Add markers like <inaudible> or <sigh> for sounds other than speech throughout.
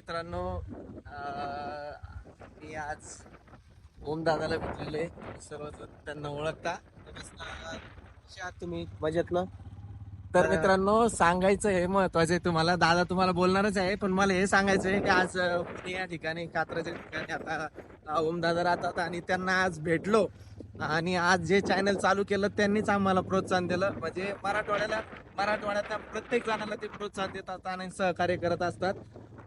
मित्रांनो मी आज ओम दादाला भेटलेले सर्वच त्यांना ओळखता. तुम्ही मजेत ना? तर मित्रांनो सांगायचं हे महत्वाचं आहे तुम्हाला. दादा तुम्हाला बोलणारच आहे पण मला हे सांगायचं आहे की आज पुणे या ठिकाणी कात्राच्या ठिकाणी आता ओम दादा राहतात आणि त्यांना आज भेटलो. आणि आज जे चॅनल चालू केलं त्यांनीच आम्हाला प्रोत्साहन दिलं. म्हणजे मराठवाड्याला मराठवाड्यातल्या प्रत्येक जणाला ते प्रोत्साहन देतात आणि सहकार्य करत असतात.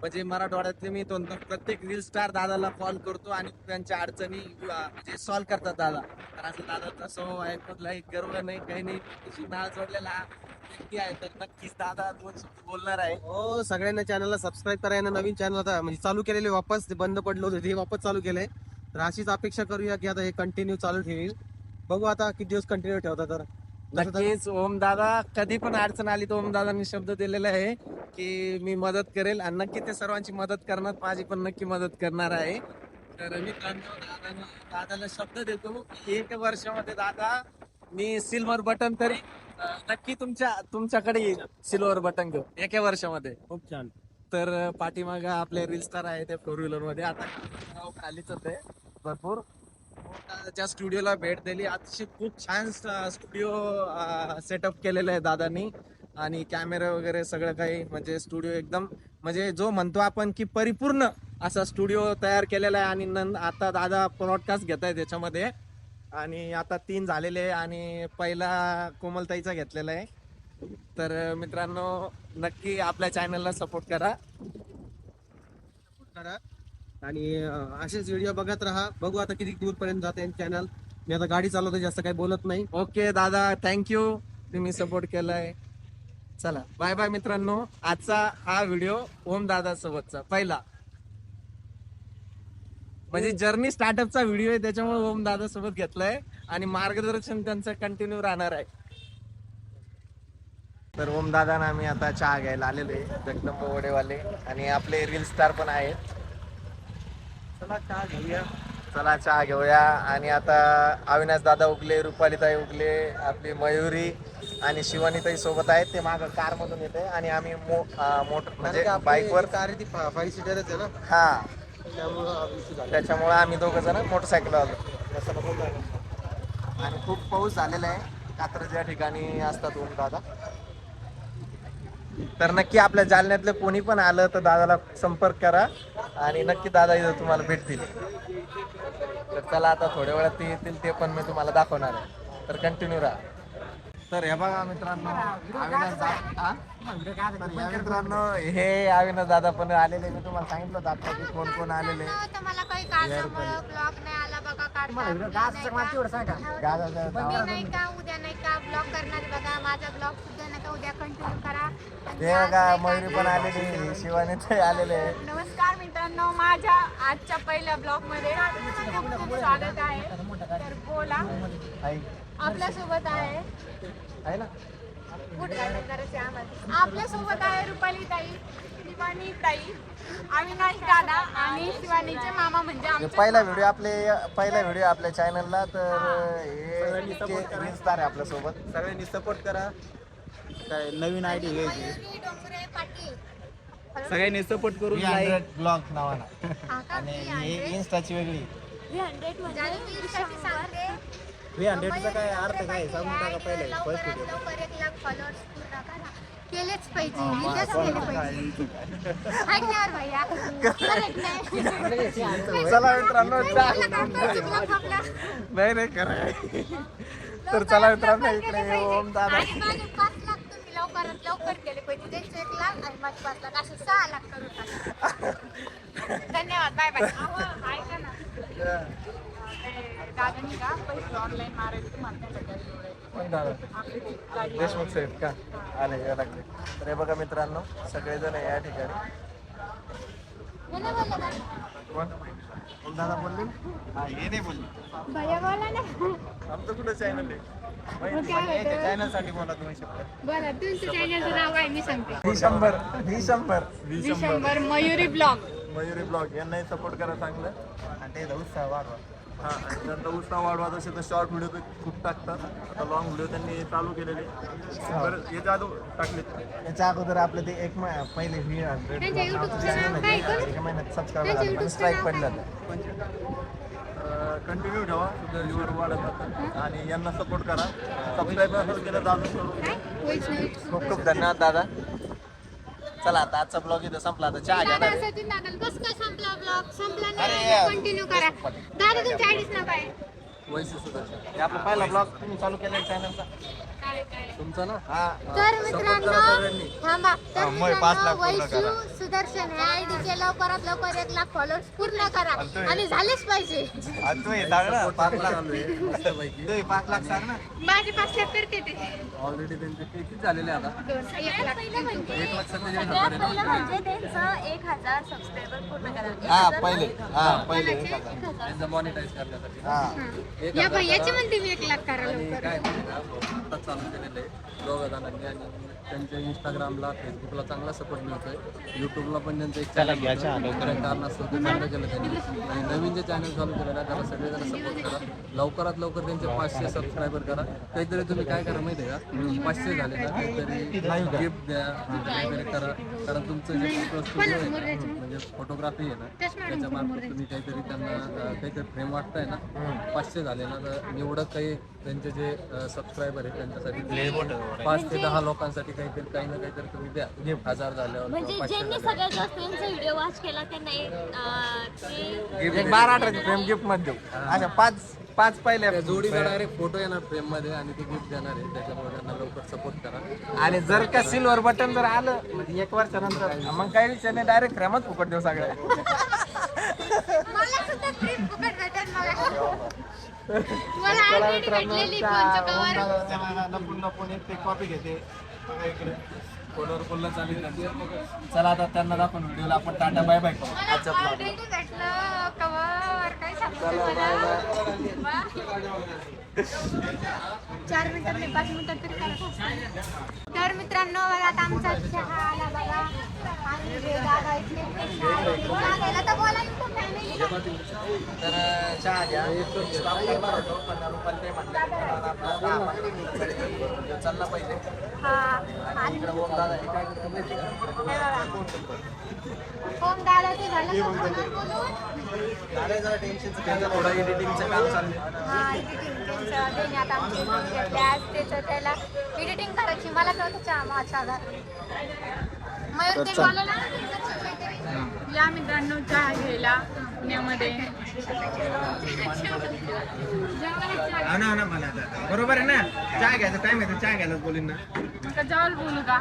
म्हणजे मराठवाड्यातले मी तो प्रत्येक रील स्टार दादाला कॉल करतो आणि त्यांच्या अडचणी म्हणजे सॉल्व्ह करतात दादा. तर असं दादाचा स्वभाव आहे कुठलाही गर्व नाही काही नाही. नाळ जोडलेला व्यक्ती आहे. तर नक्कीच दादा दोन शब्द बोलणार आहे. हो सगळ्यांना चॅनलला सबस्क्राईब करायला नवीन चॅनल आता म्हणजे चालू केलेले वापस ते बंद पडलं होतं ते वापस चालू केलंय. तर अशीच अपेक्षा करूया की आता हे कंटिन्यू चालू ठेवील. बघू आता किती दिवस कंटिन्यू ठेवता तर. नक्कीच ओम दादा. कधी पण अडचण आली तर ओम दादांनी शब्द दिलेला आहे की मी मदत करेल आणि नक्की ते सर्वांची मदत करणार माझी पण नक्की मदत करणार आहे. तर मित्रांनो दादाने दादाला शब्द देतो. की एक वर्षामध्ये दादा मी सिल्वर बटन तरी नक्की तुमच्या तुमच्याकडे येईल सिल्वर बटन घेऊ एका वर्षामध्ये. खूप छान. तर पाठीमाग आपले रील स्टार आहे ते फोर व्हीलरमध्ये. आता नाव खालीच होते. भरपूर. त्या स्टुडिओला भेट दिली. अतिशय खूप छान स्टुडिओ सेटअप केलेलं आहे दादानी. आणि कॅमेरा वगैरे सगळं काही म्हणजे स्टुडिओ एकदम म्हणजे जो म्हणतो आपण की परिपूर्ण असा स्टुडिओ तयार केलेला आहे. आणि नं आता दादा ब्रॉडकास्ट घेत आहे त्याच्यामध्ये आणि आता तीन झालेले आहे आणि पहिला कोमलताईचा घेतलेला आहे. तर मित्रांनो नक्की आपल्या चॅनलला सपोर्ट करा. करा. आणि असेच व्हिडिओ बघत राहा. बघू आता किती दूर पर्यंत जाते चॅनल मी आता गाडी चालवतो जास्त काही बोलत नाही. ओके दादा थँक्यू तुम्ही सपोर्ट केलाय. चला बाय बाय मित्रांनो. आजचा हा व्हिडिओ ओम दादा सोबतचा पहिला. म्हणजे जर्नी स्टार्टअपचा व्हिडिओ आहे त्याच्यामुळे ओम दादा सोबत घेतलाय. आणि मार्गदर्शन त्यांचं कंटिन्यू राहणार आहे. तर ओम दादा ना आम्ही आता चहा घ्यायला आलेलो आहे जगदंब वडेवाले. आणि आपले रील स्टार पण आहेत. चला चहा घेऊया. चला चहा घेऊया. आणि आता अविनाश दादा उगले रुपालीताई उगले आपली मयुरी आणि शिवानीताई सोबत आहेत. ते माग कार मधून येते. आणि आम्ही मो मोटर म्हणजे बाईकवर. कार ती फाईव्ह सीटरच आहे ना? हा. त्यामुळं हा issue झाला. त्याच्यामुळे आम्ही दोघं जण मोटरसायकल आलो. नको. आणि खूप पाऊस झालेला आहे. कात्रज या ठिकाणी असतात ओम दादा. तर नक्की आपल्या जालन्यातलं कोणी पण आलं तर दादाला संपर्क करा आणि नक्की दादा इथं तुम्हाला भेटतील. तर चला आता थोड्या वेळात ते येतील ते पण मी तुम्हाला दाखवणार आहे. तर कंटिन्यू राहा. तर हे बघा मित्रांनो अविनाश हा? तर मित्रांनो हे अविनाश दादा पण आलेले मी तुम्हाला सांगितलं होतं आता की कोण कोण आलेले का? उद्या नाही का ब्लॉग करणार बघा माझा ब्लॉग सुद्धा नाही का उद्या कंटिन्यू करा बघा का मयुरी पण आलेली शिवानी ते आलेले नमस्कार मित्रांनो माझ्या आजच्या पहिल्या ब्लॉगमध्ये खूप खूप स्वागत आहे. तर बोला आई. आपल्यासोबत आहे आपल्यासोबत आहे रुपाली ताई शिवानी ताई अविनाश दादा आणि शिवानीचे मामा म्हणजे हे आमचे पहिला व्हिडिओ आपले पहिला व्हिडिओ आपल्या चॅनलला तर हे. आहे आपल्यासोबत सगळ्यांनी सपोर्ट करा. काय नवीन आयडी घ्यायची? मयुरी डोंगरे पाटील सगळ्यांनी सपोर्ट करून ब्लॉग नावाना. आणि ही इन्स्टाची वेगळी. सांगते. थ्री हंड्रेडचा काय अर्थ काय? सांगून टाका पहिले फर्स्ट व्हिडिओ लवकर एक लाख followers पूर्ण करा. केलेच पाहिजे. इथेच केले पाहिजे. ऐकल्यावर भैया. Correct <laughs> नाही. चला मित्रांनो चुकला. नाही नाही करा तर चला मित्रांनो इकडे ओम दादा. आणि माझे पाच लवकर केले पाहिजे त्यांचे एक लाख आणि माझे पाच लाख असे सहा लाख करून टाका धन्यवाद बाय बाय ऐका ना. दादानी का पैसे ऑनलाईन मारायचे कोण दादा? देशमुख साहेब का? आले या लागले? तर हे बघा मित्रांनो सगळेजण या ठिकाणी. कोण? दादा बोलले? हा हे नाही बोलले. भैया बोला ना. आमचं कुठं चॅनल आहे? चॅनलसाठी बोला तुम्ही शब्द. बरं तुमच्या चॅनलचं नाव काय? मी सांगते. दिसंबर दिसंबर डिसेंबर मयुरी ब्लॉग. मयुरी ब्लॉग यांनाही सपोर्ट करा चांगलं. आणि ते उत्साह वाढवा. हा त्यांचा उत्साह वाढवायचा असेल तर शॉर्ट व्हिडिओ ते खूप टाकतात. आता लॉंग व्हिडिओ त्यांनी चालू केलेले. बरं याच्या आधी टाकले याच्या अगोदर आपलं ते एक मा- पहिले व्ही त्यांच्या YouTube चं नाव काय करू? एका महिन्यात सबस्क्राईब त्यांच्या झालं पण YouTube चं स्ट्राईक नाव पडलं कंटिन्यू ठेवा. सुद्धा व्ह्यूवर वाढत जातात. आणि यांना सपोर्ट करा. सबस्क्राईब असेल केलं तर अजून करू. काय? वैष्णवी खूप खूप धन्यवाद दादा. चला आता आजचा ब्लॉग इथं संपला. आता चहा घ्या दादा ना रे. सचिन दादा कस काय संपला ब्लॉग संपला अरे नाही. कंटिन्यू करा तुमच्या काय? वैशिष्ट्य सुदर्शन. हे आपला पहिला ब्लॉग तुम्ही चालू केला चॅनलचा तुमचा ना? हा. तर मित्रांनो थांबा. तर हा, मित्रांनो वैशू सुदर्शन आयडीचे लवकरात लवकर एक लाख फॉलोअर्स पूर्ण करा. आणि झालेच पाहिजे. हे पाच लाख. हे पाच सांग ना. माझे पाच लाख करते ते ऑलरेडी त्यांचे किती झालेले आता? एक हजार म्हणजे त्यांचं एक हजार सबस्क्रायबर पूर्ण करा. हा पहिले. हा पहिले एक हजार. त्यांचं मॉनिटाईज करण्यासाठी. हा. याची म्हणते मी एक लाख करा आणि लवकर. काय माहिती का आता चालू केलेलं आहे. आणि त्यांच्या इंस्टाग्रामला फेसबुकला चांगला सपोर्ट मिळतोय. युट्यूबला पण त्यांचं एक चॅनल काही कारणास्तव ते चांगलं केलं त्यांनी. आणि नवीन जे चॅनल चालू केलेलं आहे त्याला सगळेजण सपोर्ट करा. लवकरात लवकर त्यांचे पाचशे सबस्क्रायबर करा. काहीतरी तुम्ही काय करा माहिती आहे का? पाचशे झाले ना काहीतरी गिफ्ट द्या काहीतरी करा. कारण तुमचं जे स्टुडिओ आहे म्हणजे फोटोग्राफी आहे ना त्याच्या मार्फत तुम्ही काहीतरी त्यांना काहीतरी फ्रेम वाटताय ना पाचशे झाले ना तर निवडक काही त्यांचे जे सबस्क्रायबर आहेत त्यांच्यासाठी पाच ते दहा लोकांसाठी काहीतरी काही ना काहीतरी तुम्ही द्या. हजार झाल्यावर म्हणजे ज्यांनी झाल्यावर. सगळ्यात जास्त यांचा व्हिडिओ वॉच केला त्यांना एक अं, ते एक बारा अठराची फ्रेम गिफ्टमध्ये देऊ. अशा पाच पाच पहिले त्या जोडीचा डायरेक्ट फोटो येणार फ्रेममध्ये आणि ते गिफ्ट देणार आहे. त्याच्यामुळे त्यांना लवकर सपोर्ट करा. आणि जर का सिल्वर बटन जर आलं म्हणजे एक वर्षानंतर मग काही विषय नाही डायरेक्ट फ्रेमच फुकट देऊ सगळ्या <laughs> मला सुद्धा ट्रिप फुकट भेटेल मला मला ऑलरेडी भेटलेली फोनचं कवर लपून लपून एक ते कॉपी घेते. फोटोवर बोलणं चालू आहे चला आता त्यांना दाखवून व्हिडिओला. आपण टाटा बाय बाय करू. मला ऑलरेडी भेटलं. कवर काय सांगतो तुम्हाला? चार मिनिटात नाही पाच मिनिटात तरी. तर मित्रांनो बघा आता आमचा चहा आला बघा. आणि हे दादा इथे चहा घ्यायला तर बोला YouTube family ला. तर चहा घ्या. होतो, पण रुपाली आपला video चालला पाहिजे. हा आणि इकडे ओम दादा हे काय करतो माहिती का? बघा. ओम दादाचं झालं का बोलून? बोलून? झालंय जरा टेन्शनचं त्यांचं थोडं एडिटिंगचं काम चाललंय हा एडिटिंग त्यांचं त्यांनी आता आमची इंटरव्ह्यू घेतली आज त्याचं त्याला एडिटिंग करायची. मला माझ्या मयूर ते बोलला ना या मित्रांनो चहा घ्यायला. पुण्यामध्ये. बरोबर आहे ना? चहा घ्यायचा टाइम आहे चहा घ्यायला बोलीन ना. बोलू का?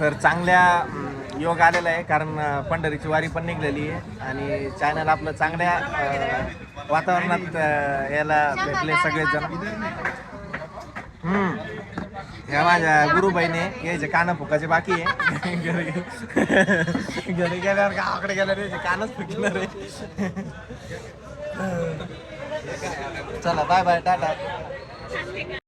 तर चांगल्या अं, योग आलेला आहे कारण अं, पंढरीची वारी पण निघलेली आहे आणि चॅनल आपलं चांगल्या अं, वातावरणात अं, याला भेटले सगळेजण. हम्म. ह्या माझ्या गुरुबाईने यायचे कानं फुकाचे बाकी आहे. घरी घरी गेल्यावर गावाकडे गेल्यावर यायचे कानच फुकणार आहे. चला बाय बाय टाटा.